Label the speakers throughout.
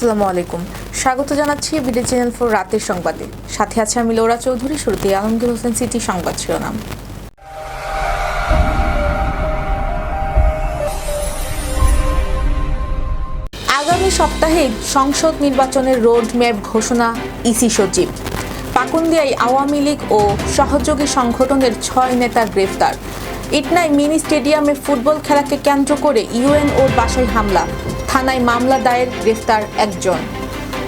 Speaker 1: আসসালামু আলাইকুম। স্বাগত জানাচ্ছি বিডি চ্যানেল ফোর রাতের সংবাদে। সাথে আছে আমি লোরা চৌধুরী, শুরুতে আলমগীর হোসেন সিটি সংবাদ শিরোনাম। আগামী সপ্তাহে সংসদ নির্বাচনের রোড ম্যাপ ঘোষণা ইসি সচিব। পাকুন্দিয়ায় আওয়ামী লীগ ও সহযোগী সংগঠনের ছয় নেতা গ্রেফতার। ইটনায় মিনি স্টেডিয়ামে ফুটবল খেলাকে কেন্দ্র করে ইউএনওর বাসায় হামলা। থানায় মামলা দায়ের গ্রেফতার একজন।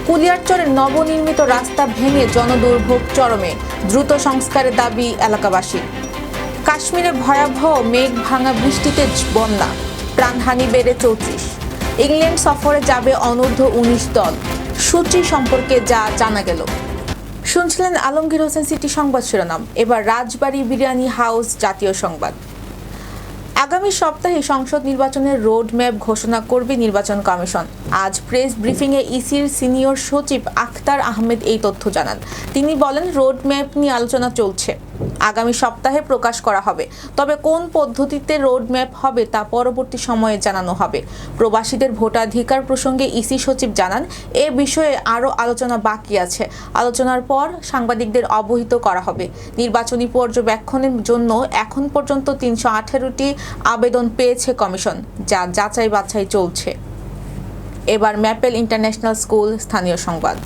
Speaker 1: কুলিয়ারচরের নবনির্মিত রাস্তা ভেঙে জনদুর্ভোগ চরমে, দ্রুত সংস্কারের দাবি এলাকাবাসী। কাশ্মীরে ভয়াবহ মেঘ ভাঙা বৃষ্টিতে বন্যা, প্রাণহানি বেড়ে চৌত্রিশ। ইংল্যান্ড সফরে যাবে অনূর্ধ্ব উনিশ দল। সূচি সম্পর্কে যা জানা গেল। শুনছিলেন আলমগীর হোসেন সিটি সংবাদ শিরোনাম। এবার রাজবাড়ী বিরিয়ানি হাউস জাতীয় সংবাদ। আগামী সপ্তাহে সংসদ নির্বাচনের রোড ম্যাপ ঘোষণা করবে নির্বাচন কমিশন। আজ প্রেস ব্রিফিংয়ে ইসির সিনিয়র সচিব আখতার আহমেদ এই তথ্য জানান। তিনি বলেন রোড ম্যাপ নিয়ে আলোচনা চলছে। আগামী সপ্তাহে প্রকাশ করা হবে। তবে কোন পদ্ধতিতে রোড ম্যাপ হবে তা পরবর্তী সময়ে জানানো হবে। প্রবাসীদের ভোটাধিকার প্রসঙ্গে ইসি সচিব জানান, এ বিষয়ে আরও আলোচনা বাকি আছে। আলোচনার পর সাংবাদিকদের অবহিত করা হবে। নির্বাচনী পর্যবেক্ষণের জন্য এখন পর্যন্ত তিনশো আঠেরোটি আবেদন পেয়েছে কমিশন, যা যাচাই বাছাই চলছে। এবার ম্যাপেল ইন্টারন্যাশনাল স্কুল, স্থানীয় সংবাদ।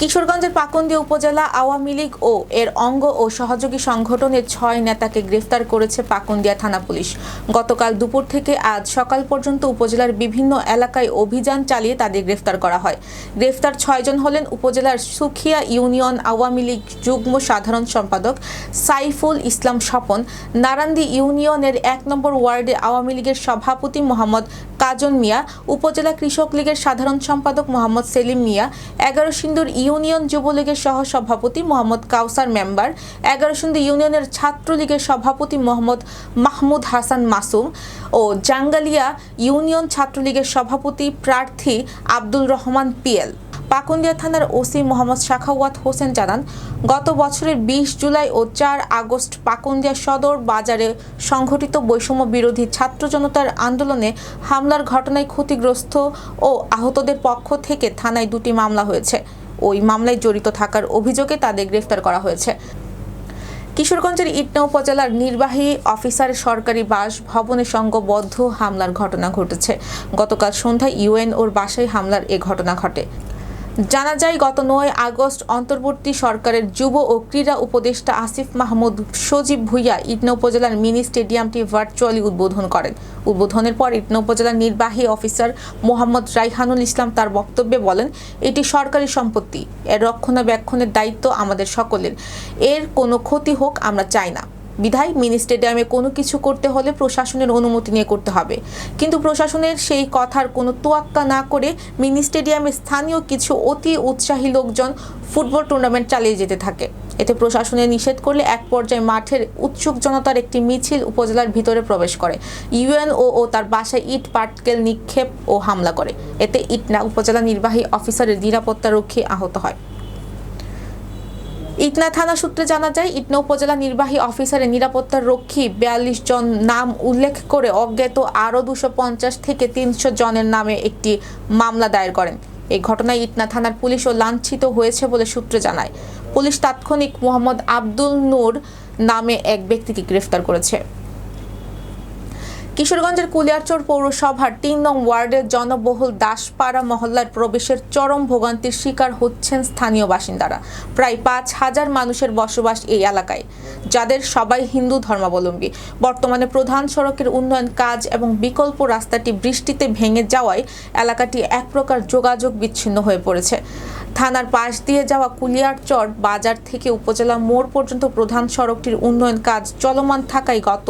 Speaker 1: কিশোরগঞ্জের পাকন্দিয়া উপজেলা আওয়ামী লীগ ও এর অঙ্গ ও সহযোগী সংগঠনের ছয় নেতাকে গ্রেফতার করেছে পাকুন্দিয়া থানা পুলিশ। গতকাল দুপুর থেকে আজ সকাল পর্যন্ত উপজেলার বিভিন্ন এলাকায় অভিযান চালিয়ে তাদের গ্রেফতার করা হয়। গ্রেফতার ছয়জন হলেন উপজেলার সুখিয়া ইউনিয়ন আওয়ামী লীগ যুগ্ম সাধারণ সম্পাদক সাইফুল ইসলাম স্বপন, নারান্দি ইউনিয়নের এক নম্বর ওয়ার্ডে আওয়ামী লীগের সভাপতি মোহাম্মদ কাজন মিয়া, উপজেলা কৃষক লীগের সাধারণ সম্পাদক মোহাম্মদ সেলিম মিয়া, এগারো সিন্দুর ইউনিয়ন যুবলীগের সহ সভাপতি মোহাম্মদ কাউসার মেম্বার এগারো সিন্দুর ইউনিয়নের ছাত্রলীগের সভাপতি মোহাম্মদ মাহমুদ হাসান মাসুম ও জাঙ্গালিয়া ইউনিয়ন ছাত্রলীগের সভাপতি প্রার্থী আব্দুল রহমান পিএল। পাকুন্দিয়া থানার ওসি মোহাম্মদ শাখাওয়াত হোসেন জানান, গত বছরের বিশ জুলাই ও চার আগস্ট পাকুন্দিয়া সদর বাজারে সংঘটিত বৈষম্য বিরোধী ছাত্র জনতার আন্দোলনে হামলার ঘটনায় ক্ষতিগ্রস্ত ও আহতদের পক্ষ থেকে থানায় দুটি মামলা হয়েছে। ওই মামলায় জড়িত থাকার অভিযোগে তাদের গ্রেফতার করা হয়েছে। কিশোরগঞ্জের ইটনা উপজেলার নির্বাহী অফিসার সরকারি বাস ভবনে সংঘবদ্ধ হামলার ঘটনা ঘটেছে। গতকাল সন্ধ্যায় ইউএন ওর বাসায় হামলার এ ঘটনা ঘটে। জানা যায়, গত নয় আগস্ট অন্তর্বর্তী সরকারের যুব ও ক্রীড়া উপদেষ্টা আসিফ মাহমুদ সজীব ভুইয়া ইটনা উপজেলার মিনি স্টেডিয়ামটি ভার্চুয়ালি উদ্বোধন করেন। উদ্বোধনের পর ইটনা উপজেলার নির্বাহী অফিসার মোহাম্মদ রাইহানুল ইসলাম তার বক্তব্যে বলেন, এটি সরকারি সম্পত্তি। এর রক্ষণাবেক্ষণের দায়িত্ব আমাদের সকলের। এর কোনো ক্ষতি হোক, আমরা চাই না। বিধায় মিনি স্টেডিয়ামে কোনো কিছু করতে হলে প্রশাসনের অনুমতি নিয়ে করতে হবে। কিন্তু প্রশাসনের সেই কথার কোনো তোয়াক্কা না করে মিনি স্টেডিয়ামে স্থানীয় কিছু অতি উৎসাহী লোকজন ফুটবল টুর্নামেন্ট চালিয়ে যেতে থাকে। এতে প্রশাসনের নিষেধ করলে এক পর্যায়ে মাঠের উৎসুক জনতার একটি মিছিল উপজেলার ভিতরে প্রবেশ করে। ইউএনও ও তার বাসায় ইট, পাটকেল নিক্ষেপ ও হামলা করে। এতে ইটনা উপজেলা নির্বাহী অফিসারের নিরাপত্তা রক্ষী আহত হয়। ইটনা থানা সূত্রে জানা যায়, ইটনা উপজেলা নির্বাহী অফিসারের নিরাপত্তার রক্ষী বিয়াল্লিশ জন নাম উল্লেখ করে অজ্ঞাত আরও দুশো পঞ্চাশ থেকে তিনশো জনের নামে একটি মামলা দায়ের করেন। এই ঘটনায় ইটনা থানার পুলিশও লাঞ্ছিত হয়েছে বলে সূত্রে জানায়। পুলিশ তাৎক্ষণিক মোহাম্মদ আব্দুল নূর নামে এক ব্যক্তিকে গ্রেফতার করেছে। কিশোরগঞ্জের কুলিয়ারচর পৌরসভার তিন নং ওয়ার্ডের জনবহুল দাসপাড়া মহল্লার প্রবেশের চরম ভোগান্তির শিকার হচ্ছেন স্থানীয় বাসিন্দারা। প্রায় পাঁচ হাজার মানুষের বসবাস এই এলাকায়, যাদের সবাই হিন্দু ধর্মাবলম্বী। বর্তমানে প্রধান সড়কের উন্নয়ন কাজ এবং বিকল্প রাস্তাটি বৃষ্টিতে ভেঙে যাওয়ায় এলাকাটি এক প্রকার যোগাযোগ বিচ্ছিন্ন হয়ে পড়েছে। থানার পাশ দিয়ে যাওয়া কুলিয়ারচর বাজার থেকে উপজেলা মোড় পর্যন্ত প্রধান সড়কটির উন্নয়ন কাজ চলমান থাকায় গত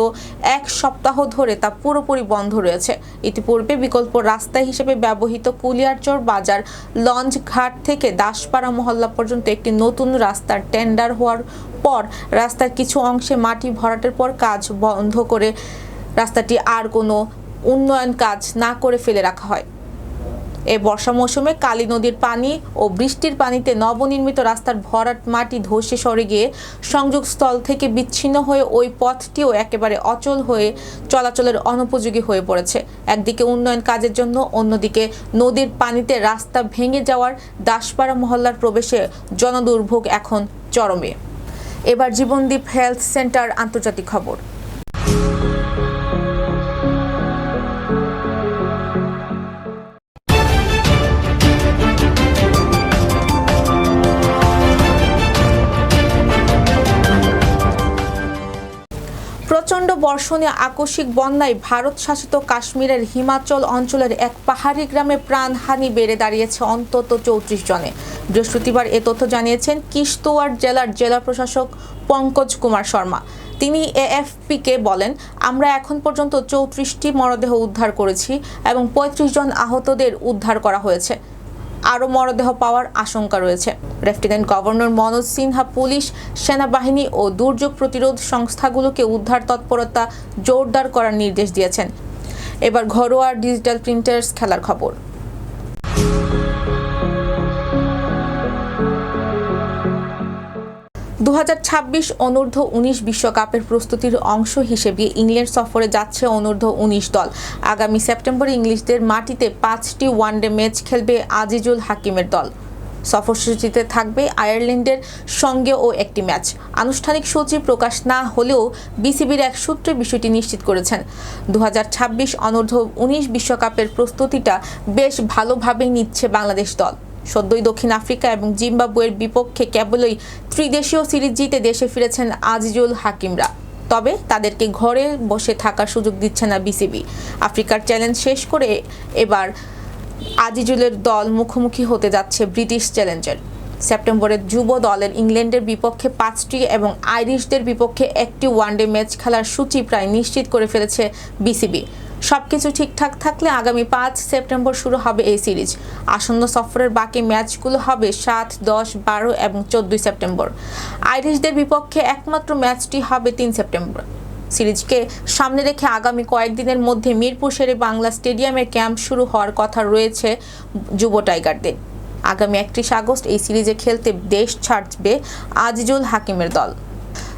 Speaker 1: এক সপ্তাহ ধরে তা পুরোপুরি বন্ধ রয়েছে। ইতিপূর্বে বিকল্প রাস্তা হিসেবে ব্যবহৃত কুলিয়ারচর বাজার লঞ্চ ঘাট থেকে দাসপাড়া মহল্লা পর্যন্ত একটি নতুন রাস্তার টেন্ডার হওয়ার পর রাস্তার কিছু অংশে মাটি ভরাটের পর কাজ বন্ধ করে রাস্তাটি আর কোনো উন্নয়ন কাজ না করে ফেলে রাখা হয়। এ বর্ষা মৌসুমে কালী নদীর পানি ও বৃষ্টির পানিতে নবনির্মিত রাস্তার ভরাট মাটি ধসে সরে গিয়ে সংযোগস্থল থেকে বিচ্ছিন্ন হয়ে ওই পথটিও একেবারে অচল হয়ে চলাচলের অনুপযোগী হয়ে পড়েছে। একদিকে উন্নয়ন কাজের জন্য, অন্যদিকে নদীর পানিতে রাস্তা ভেঙে যাওয়ার দাসপাড়া মহল্লার প্রবেশে জনদুর্ভোগ এখন চরমে। এবার জীবনদীপ হেলথ সেন্টার আন্তর্জাতিক খবর। বর্ষণে আকস্মিক বন্যায় ভারত শাসিত কাশ্মীরের হিমাচল অঞ্চলের এক পাহাড়ি গ্রামে প্রাণহানি বেড়ে দাঁড়িয়েছে অন্তত চৌত্রিশ জনে। বৃহস্পতিবার এ তথ্য জানিয়েছেন কিশতোয়ার জেলার জেলা প্রশাসক পঙ্কজ কুমার শর্মা। তিনি এএফপিকে বলেন, আমরা এখন পর্যন্ত চৌত্রিশটি মরদেহ উদ্ধার করেছি এবং পঁয়ত্রিশ জন আহতদের উদ্ধার করা হয়েছে। আরও মরদেহ পাওয়ার আশঙ্কা রয়েছে। Lieutenant governor Manoj Sinha, police, সেনাবাহিনী ও দুর্যোগ প্রতিরোধ সংস্থাগুলোকে উদ্ধার তৎপরতা জোরদার করার নির্দেশ দিয়েছেন। এবার ঘরোয়া ডিজিটাল প্রিন্টার্স খেলার খবর। দু হাজার ছাব্বিশ অনূর্ধ্ব উনিশ বিশ্বকাপের প্রস্তুতির অংশ হিসেবে ইংল্যান্ড সফরে যাচ্ছে অনূর্ধ্ব উনিশ দল। আগামী সেপ্টেম্বরে ইংলিশদের মাটিতে পাঁচটি ওয়ানডে ম্যাচ খেলবে আজিজুল হাকিমের দল। সফরসূচিতে থাকবে আয়ারল্যান্ডের সঙ্গেও একটি ম্যাচ। আনুষ্ঠানিক সূচি প্রকাশ না হলেও বিসিবির এক সূত্রে বিষয়টি নিশ্চিত করেছেন। দু হাজার ছাব্বিশ অনূর্ধ্ব উনিশ বিশ্বকাপের প্রস্তুতিটা বেশ ভালোভাবেই নিচ্ছে বাংলাদেশ দল। সদ্যই দক্ষিণ আফ্রিকা এবং জিম্বাবুয়ের বিপক্ষে কেবলই ত্রিদেশীয় সিরিজ জিতে দেশে ফিরেছেন আজিজুল হাকিমরা। তবে তাদেরকে ঘরে বসে থাকার সুযোগ দিচ্ছে না বিসিবি। আফ্রিকার চ্যালেঞ্জ শেষ করে এবার আজিজুলের দল মুখোমুখি হতে যাচ্ছে ব্রিটিশ চ্যালেঞ্জের। সেপ্টেম্বরের যুব দলের ইংল্যান্ডের বিপক্ষে পাঁচটি এবং আইরিশদের বিপক্ষে একটি ওয়ানডে ম্যাচ খেলার সূচি প্রায় নিশ্চিত করে ফেলেছে বিসিবি। সবকিছু ঠিকঠাক থাকলে আগামী পাঁচ সেপ্টেম্বর শুরু হবে এই সিরিজ। আসন্ন সফরের বাকি ম্যাচগুলো হবে সাত, দশ, বারো এবং চোদ্দই সেপ্টেম্বর। আইরিশদের বিপক্ষে একমাত্র ম্যাচটি হবে তিন সেপ্টেম্বর। সিরিজকে সামনে রেখে আগামী কয়েকদিনের মধ্যে মিরপুর শেরে বাংলা স্টেডিয়ামের ক্যাম্প শুরু হওয়ার কথা রয়েছে যুব টাইগারদের। আগামী একত্রিশ আগস্ট এই সিরিজে খেলতে দেশ ছাড়বে আজিজুল হাকিমের দল।